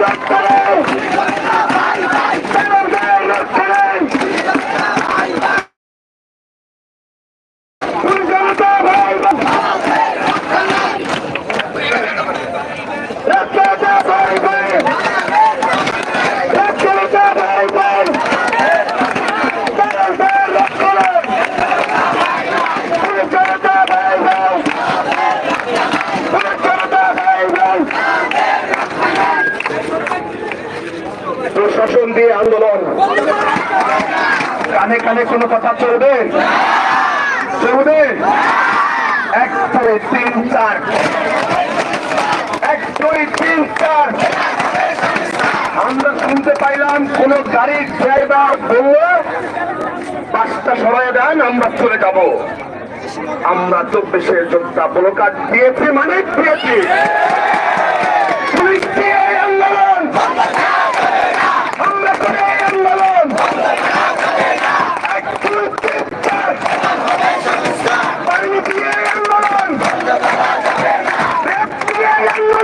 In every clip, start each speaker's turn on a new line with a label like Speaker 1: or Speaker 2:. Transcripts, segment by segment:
Speaker 1: Thank you. সৌদে এক দুই তিন চার। এক দুই, তিন চার। আমরা শুনতে পাইলাম, কোন গাড়ির ড্রাইভার বলল পাঁচটা সময় দেন, আমরা চলে যাব। আমরা চব্বিশে যোদ্ধা ব্লকার দিয়েছি মানে দিয়েছি।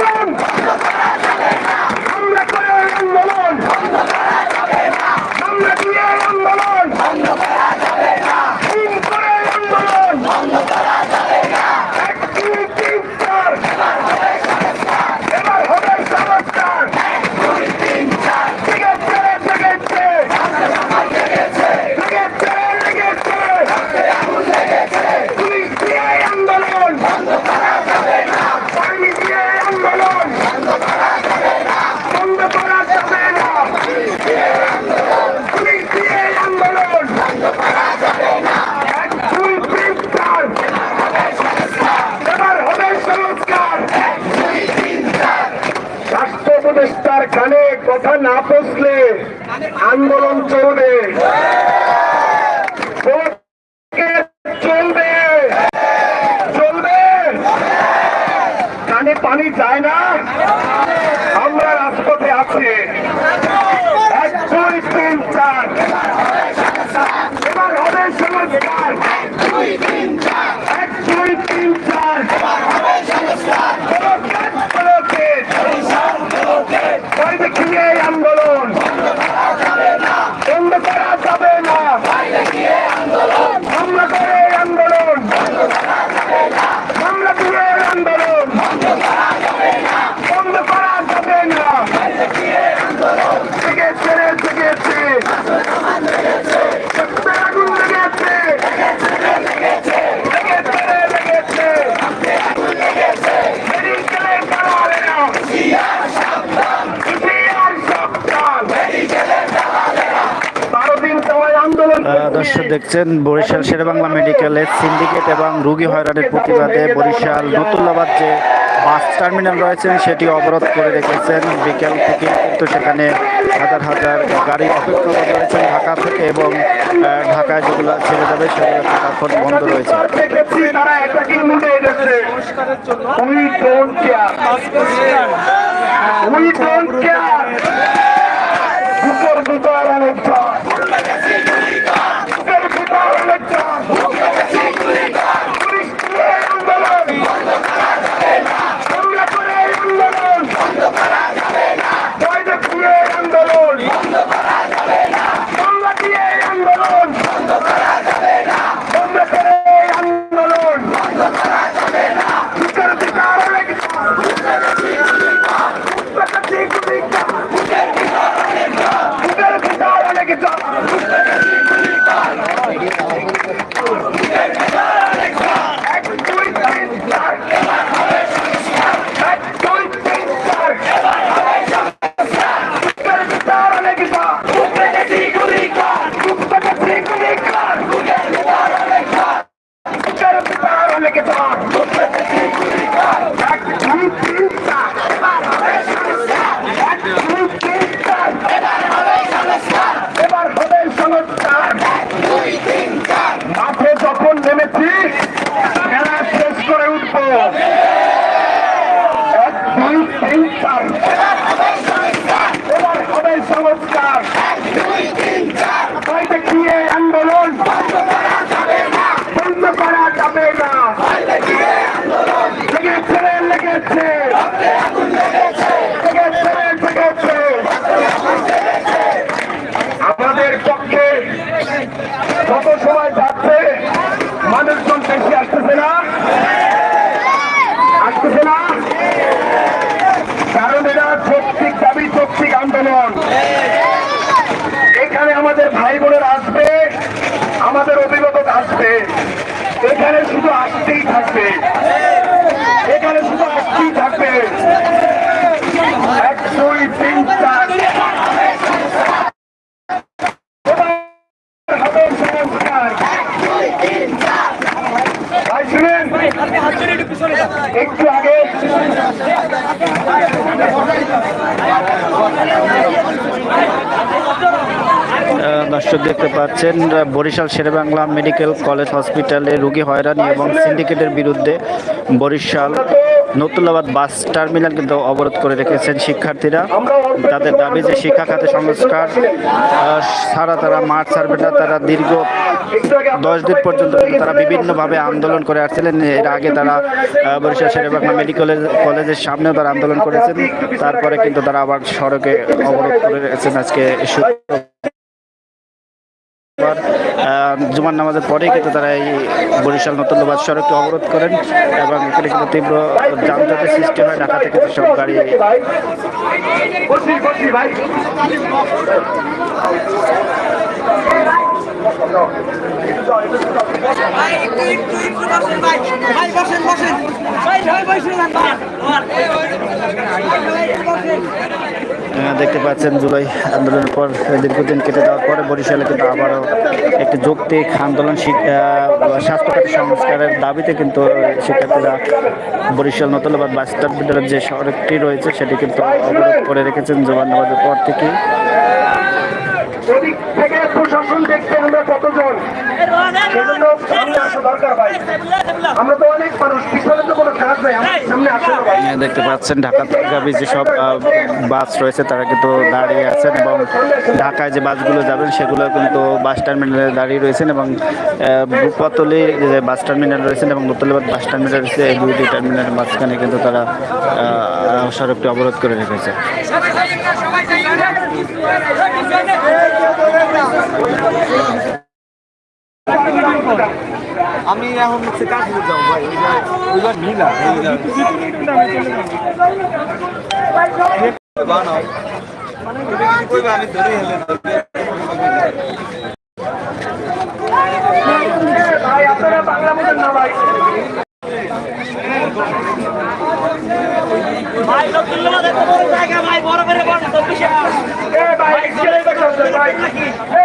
Speaker 1: ¡Gol! আন্দোলন
Speaker 2: দর্শক দেখছেন, বরিশাল শেরবাংলা মেডিকেলে সিন্ডিকেট এবং রুগী হয়রানের প্রতিবাদে বরিশাল নতুল্লাবাদ যে বাস টার্মিনাল রয়েছেন সেটি অবরোধ করে রেখেছেন। বিকেল থেকে কিন্তু সেখানে হাজার হাজার গাড়ি অপেক্ষা রয়েছেন ঢাকা থেকে এবং ঢাকায় যেগুলো ছেড়ে যাবে, সেগুলো এখন বন্ধ রয়েছে।
Speaker 1: We don't care. Uzbekistan. একটু আগে
Speaker 2: দর্শক দেখতে পাচ্ছেন বরিশাল শেরেবাংলা মেডিকেল কলেজ হসপিটালে রোগী হয়রানি এবং সিন্ডিকেটের বিরুদ্ধে বরিশাল নতুলাবাদ বাস টার্মিনাল কিন্তু অবরোধ করে রেখেছেন শিক্ষার্থীরা। তাদের দাবি যে শিক্ষা খাতে সংস্কার ছাড়া তারা মাঠ ছাড়বে না, তারা দীর্ঘ দশ দিন পর্যন্ত তারা বিভিন্নভাবে আন্দোলন করে আসছিলেন। এর আগে তারা বরিশাল শেরেবাংলা মেডিকেল, কলেজের সামনেও তারা আন্দোলন করেছেন। তারপরে কিন্তু তারা আবার সড়কে অবরোধ করে রেখেছেন আজকে শুক্রবার। জুমার নামাজের পরে কিন্তু তারা এই বরিশাল নতুনবাদ সড়কটি অবরোধ করেন এবং এখানে কিন্তু তীব্র যানজটের সৃষ্টি হয়, ঢাকা থেকে সব গাড়ি
Speaker 3: বসেন বসেন
Speaker 2: দেখতে পাচ্ছেন জুলাই আন্দোলনের পর দীর্ঘদিন কেটে যাওয়ার পরে বরিশালে কিন্তু আবারও একটি যৌক্তিক আন্দোলন স্বাস্থ্যখাতে সংস্কারের দাবিতে কিন্তু শিক্ষার্থীরা বরিশাল নতুনবাদ বাস টার্মিনালের যে সড়কটি রয়েছে, সেটি কিন্তু অবরোধ করে রেখেছেন জবান নামাজের পর থেকে
Speaker 1: ওদিক থেকে প্রশাসন দেখতে আমরা কতজন সেজন্য
Speaker 2: আহ, দেখতে পাচ্ছেন ঢাকা গাবি যেসব আহ, বাস রয়েছে তারা কিন্তু দাঁড়িয়ে আছেন এবং ঢাকায় যে বাসগুলো যাবেন সেগুলো কিন্তু বাস টার্মিনালে দাঁড়িয়ে রয়েছেন এবং রূপাতলি যে বাস টার্মিনাল রয়েছেন এবং নতুনবাদ বাস টার্মিনাল রয়েছে এই দুইটি টার্মিনালের মাঝখানে কিন্তু তারা সড়কটি অবরোধ করে রেখেছে।
Speaker 4: আমি এখন হচ্ছে কাশ্মীর যাব ভাই ওইবার আমি ধরে হেলে
Speaker 1: ভাই আপনারা বাংলা বলেন না ভাই।
Speaker 3: ভাই জায়গা ভাই। বড় করে বড়
Speaker 1: ভাই ভাই এ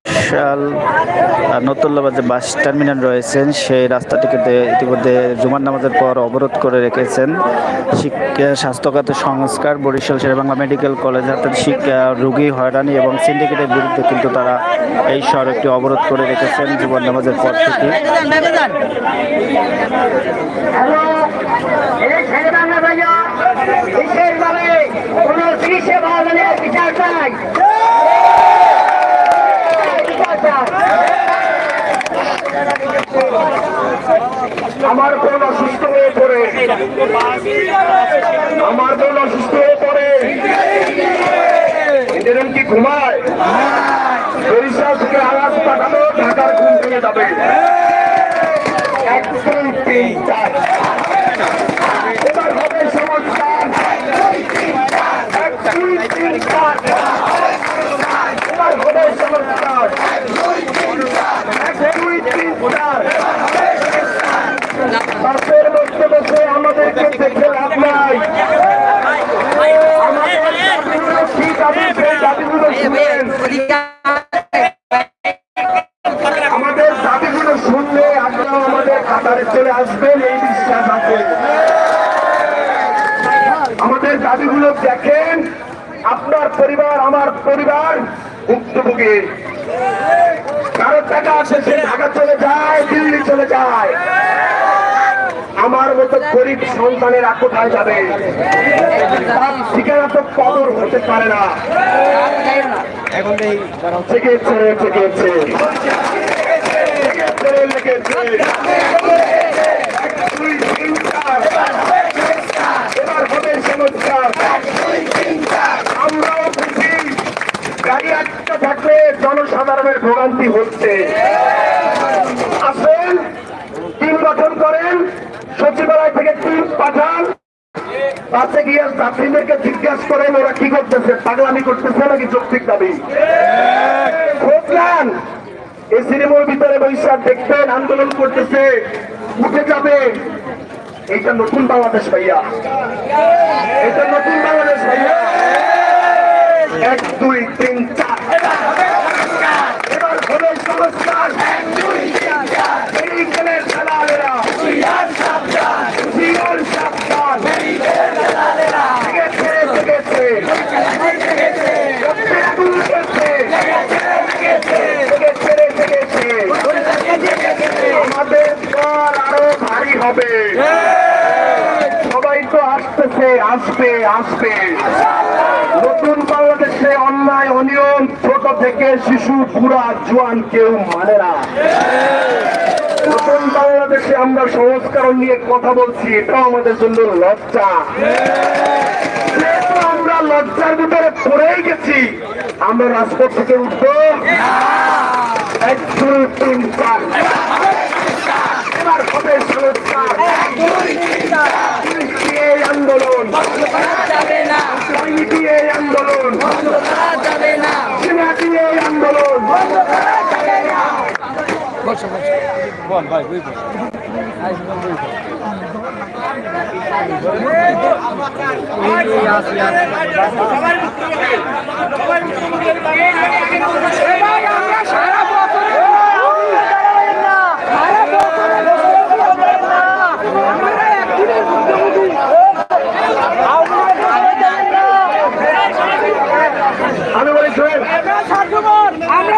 Speaker 2: আহ, নতুল্লাবাদ যে বাস টার্মিনাল রয়েছেন সেই রাস্তাটিকে ইতিমধ্যে জুমার নামাজের পর অবরোধ করে রেখেছেন। শিক্ষা স্বাস্থ্যখাতে সংস্কার বরিশাল শেরেবাংলা মেডিকেল কলেজ হাতের শিক্ষা রোগী হয়রানি এবং সিন্ডিকেটের বিরুদ্ধে কিন্তু তারা এই সড়কটি অবরোধ করে রেখেছেন জুমার নামাজের পর থেকে।
Speaker 1: আমার বোন অসুস্থ হয়ে পড়ে। আমার বোন অসুস্থ হয়ে পড়ে। এরকম কি ঘুমায়? বরিশাল থেকে আওয়াজ পাঠানো ঢাকার ঘুম ভেঙে যাবে। এক দুই তিন চার এক দুই তিন চার মধ্যে বসে আমাদেরকে দেখে লাভ নাই। আমাদের দাবিগুলো শুনলে আপনারা আমাদের কাতারে চলে আসবেন, এই বিশ্বাস আছে। আমাদের দাবিগুলো দেখেন, আপনার পরিবার, আমার পরিবার ভুক্তভোগী। কারোর টাকা আছে, সে ঢাকা চলে যায়, দিল্লি চলে যায়। আমার মতো গরিব সন্তানেরা কোথায় যাবে? তার ঠিকানা তো কদর হতে পারে না। এবার হবে চমৎকার আমরাও খুশি। গাড়ি আটকে থাকলে জনসাধারণের ভোগান্তি হচ্ছে আসেন টিম গঠন করেন সচিবালয় থেকে টিম পাঠান। তাতে গিয়ে যাত্রীদেরকে জিজ্ঞাসা করেন ওরা কি করতেছে, পাগলামি করতেছে নাকি যৌক্তিক দাবি? খোঁজলাম এই সিনেমার ভিতরে বৈশাখ দেখবেন, আন্দোলন করতেছে, উঠে যাবে। এইটা নতুন বাংলাদেশ ভাইয়া। এটা নতুন বাংলাদেশ ভাইয়া। এক, দুই, তিন, চার। এবার হলো সংস্কার। মেডিকেলের দালালেরা জিয়ার আসবে আসবে। নতুন বাংলাদেশে অন্যায়, অনিয়ম ছোট থেকে শিশু পুরা জোয়ান কেউ মানে না। নতুন বাংলাদেশে আমরা সংস্করণ নিয়ে কথা বলছি, এটাও আমাদের জন্য লজ্জা। আমরা লজ্জার ভিতরে পড়েই গেছি, আমরা রাজপথ থেকে উঠবো। এবার হবে সংস্কার। আন্দোলন। এই আন্দোলন সিনাটি এই আন্দোলন।
Speaker 4: বল ভাই বুঝ
Speaker 1: আমি বলি শোনেন
Speaker 3: আমরা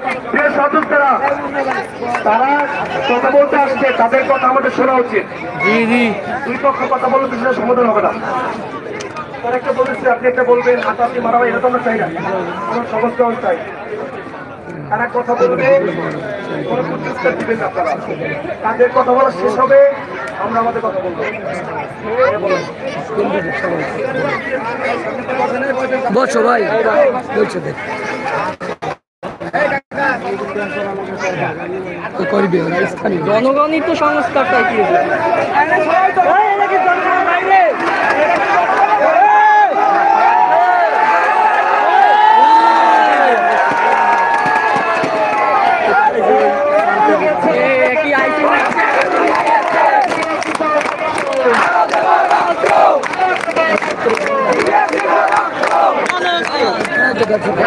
Speaker 1: প্রিয় সদস্যরা তারা কথা বলতে আসছে তাদের কথা আমাদের শোনা উচিত।
Speaker 4: জি জি।
Speaker 1: দুই পক্ষ কথা বললে সেটা সমাধান হবে না। তার একটা বলেছে আপনি একটা বলবেন হাতাহাতি মারাবা এটা তো আমরা চাই না। আমরা সংস্করণ চাই। তারা কথা বলবে কোনো প্রত্যুত্তর দিবেন না আপনারা। তাদের কথা বলা শেষ হবে আমরা আমাদের কথা বলব।
Speaker 3: বসো ভাই বলছো দেখ। করবে জনগণই তো সংস্কারটা কি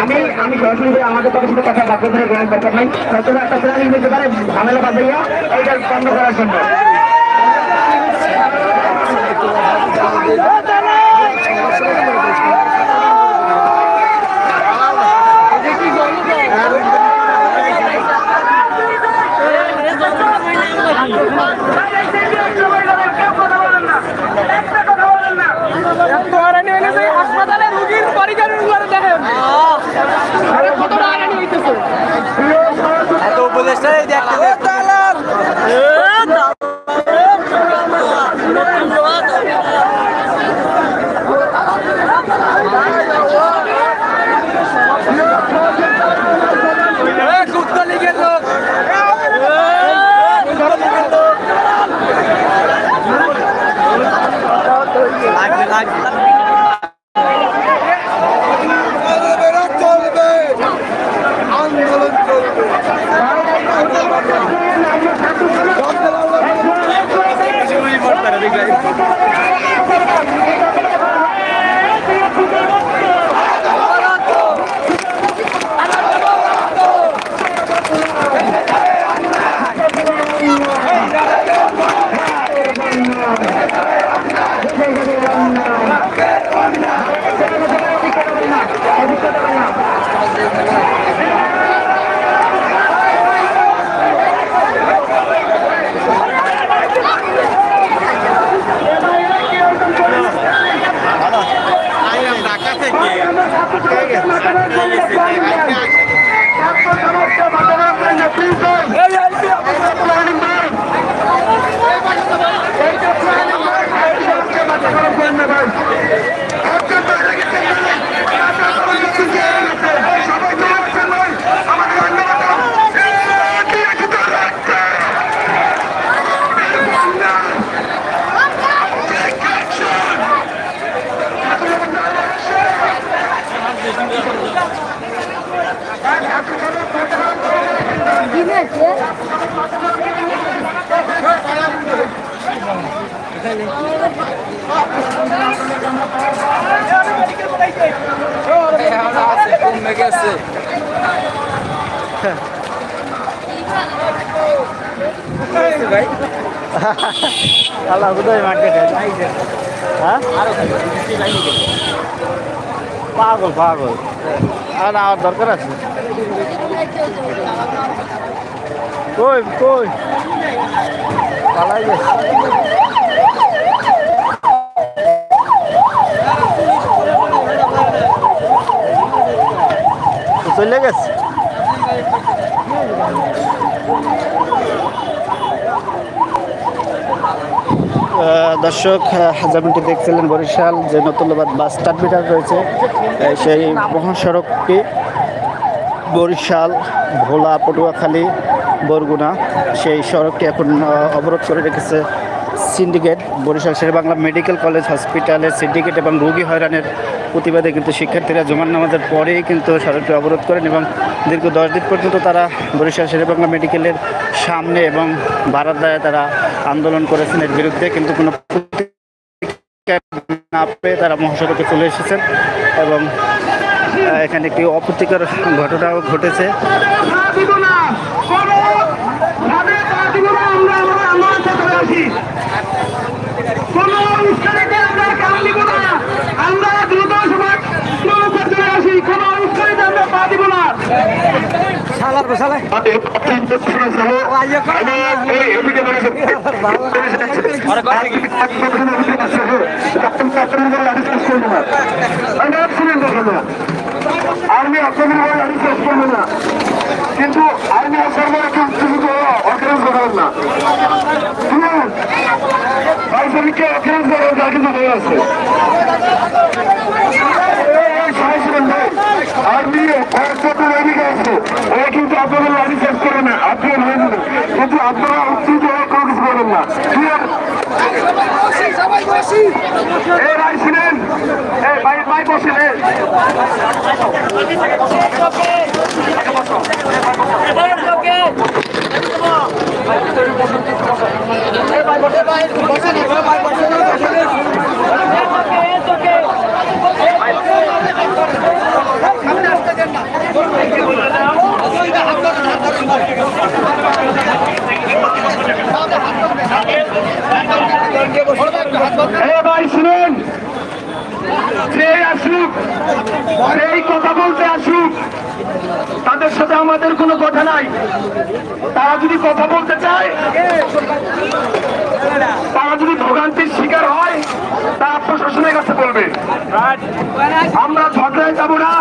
Speaker 1: আমি আমি সরাসরি আমাদের কথা শুধু কথা বাক্য ধরে গ্রহণ দরকার নাই হয়তো একটা প্ল্যানিং হতে পারে, ঝামেলা বাঁধাইয়া এইটা বন্ধ করার জন্য।
Speaker 4: এত উপদেশটাই দেখতে
Speaker 2: আল্লাহ বোধহয় মার্কেটে হ্যাঁ? পাগল পাগল। আর আমার দরকার আছে? কই কই? পালাই গেছে চলে গেছে। দর্শক যেমনটি দেখছিলেন বরিশাল, যে নতুনবাদ বাস টার্মিনাল রয়েছে সেই মহাসড়কটি বরিশাল, ভোলা, পটুয়াখালী, বরগুনা, সেই সড়কটি এখন অবরোধ করে রেখেছে syndicate. Barishal Sherbangla medical college, হসপিটালের সিন্ডিকেট এবং রোগী হয়রানের প্রতিবাদে কিন্তু শিক্ষার্থীরা জমান নামাজের পরেই কিন্তু সড়কটি অবরোধ করেন এবং দীর্ঘ দশ দিন পর্যন্ত তারা বরিশাল শেরবাংলা মেডিকেলের সামনে এবং বারান্দায় তারা আন্দোলন করেছেন। এর বিরুদ্ধে কিন্তু কোনো না পেয়ে তারা মহাসড়কে চলে এসেছেন এবং এখানে একটি অপ্রীতিকর ঘটনাও ঘটেছে
Speaker 1: না দিব না কোনো ভাবে তা দিব না আমরা আমরা আন্দোলন করে আছি কোনো উস্কানিতে আমরা কাম দিব না আমরা দ্রুত সময় চলে আসি কোনো উস্কানিতে আমরা পা দিব না
Speaker 4: শালার বসালে
Speaker 1: আর্মি আপনাদের বলে আমি শেষ করব না কিন্তু আর্মি আসার পরে কেউ কিছু অকেরাজ করাবেন না শুনুন বাইশালিকে অকেরাজ করার যা কিছু হয়ে আছে আর্মি কয়েকশত এদিকে আছে ওরা কিন্তু আপনাদের লাঠি শেষ করে না যাবে কিন্তু আপনারা উচিত কিছু করবেন না। বসেন ভাই শুনুন যে আসুক সেই কথা বলতে আসুক তাদের সাথে আমাদের কোনো কথা নাই। তারা যদি কথা বলতে চায়, তারা যদি ভোগান্তির শিকার হয়, তারা প্রশাসনের কাছে বলবে। আমরা ঝগড়ায় যাব না।